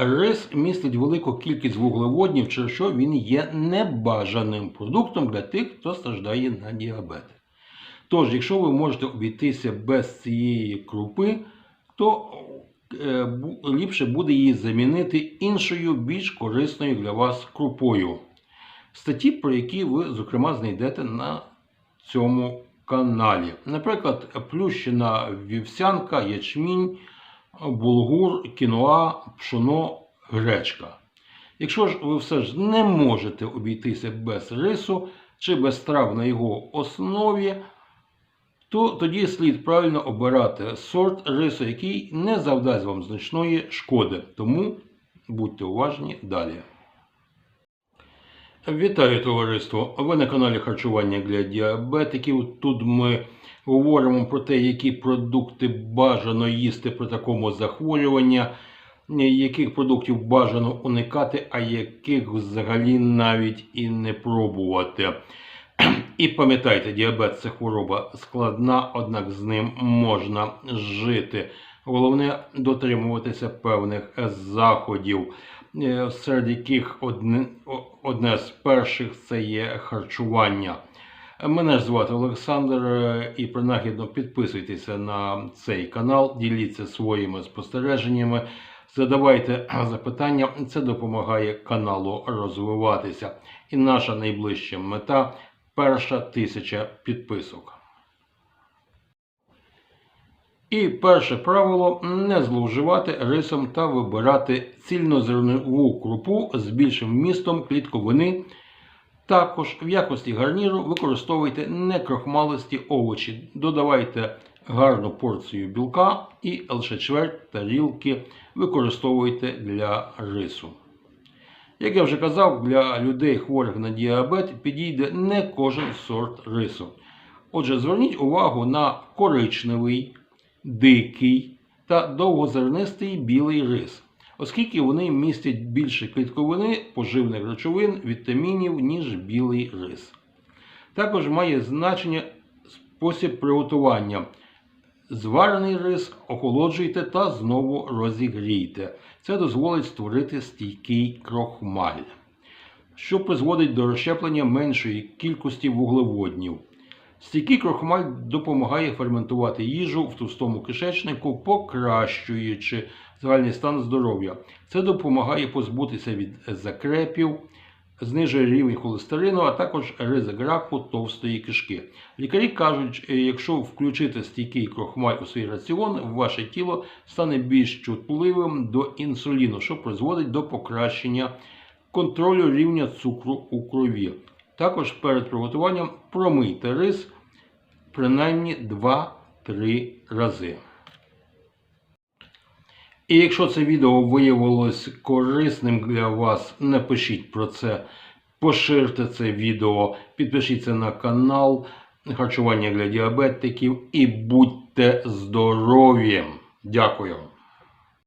Рис містить велику кількість вуглеводнів, через що він є небажаним продуктом для тих, хто страждає на діабет. Тож, якщо ви можете обійтися без цієї крупи, то е, ліпше буде її замінити іншою, більш корисною для вас крупою. Статті, про які ви, зокрема, знайдете на цьому каналі. Наприклад, плющена вівсянка, ячмінь, булгур, кіноа, пшоно, гречка. Якщо ж ви все ж не можете обійтися без рису чи без трав на його основі, то тоді слід правильно обирати сорт рису, який не завдасть вам значної шкоди. Тому будьте уважні далі. Вітаю товариство! Ви на каналі Харчування для діабетиків. Тут ми говоримо про те, які продукти бажано їсти при такому захворюванні, яких продуктів бажано уникати, а яких взагалі навіть і не пробувати. І пам'ятайте, діабет це хвороба складна, однак з ним можна жити. Головне дотримуватися певних заходів, серед яких одне, з перших це є харчування. Мене звати Олександр, е, і принагідно підписуйтеся на цей канал, діліться своїми спостереженнями, задавайте запитання. Це допомагає каналу розвиватися. І наша найближча мета перша тисяча підписок. І перше правило не зловживати рисом та вибирати цільнозернову крупу з більшим вмістом клітковини. Також в якості гарніру використовуйте некрохмалисті овочі, додавайте гарну порцію білка і лише чверть тарілки використовуйте для рису. Як я вже казав, для людей хворих на діабет підійде не кожен сорт рису. Отже, зверніть увагу на коричневий, дикий та довгозернистий білий рис, оскільки вони містять більше клітковини, поживних речовин, вітамінів, ніж білий рис. Також має значення спосіб приготування. Зварений рис охолоджуйте та знову розігрійте. Це дозволить створити стійкий крохмаль, що призводить до розщеплення меншої кількості вуглеводнів. Стійкий крохмаль допомагає ферментувати їжу в товстому кишечнику, покращуючи загальний стан здоров'я. Це допомагає позбутися від закрепів, знижує рівень холестерину, а також ризик раку товстої кишки. Лікарі кажуть, якщо включити стійкий крохмаль у свій раціон, ваше тіло стане більш чутливим до інсуліну, що призводить до покращення контролю рівня цукру у крові. Також перед приготуванням промийте рис принаймні 2-3 рази. І якщо це відео виявилось корисним для вас, напишіть про це, поширте це відео, підпишіться на канал Харчування для діабетиків і будьте здорові! Дякую!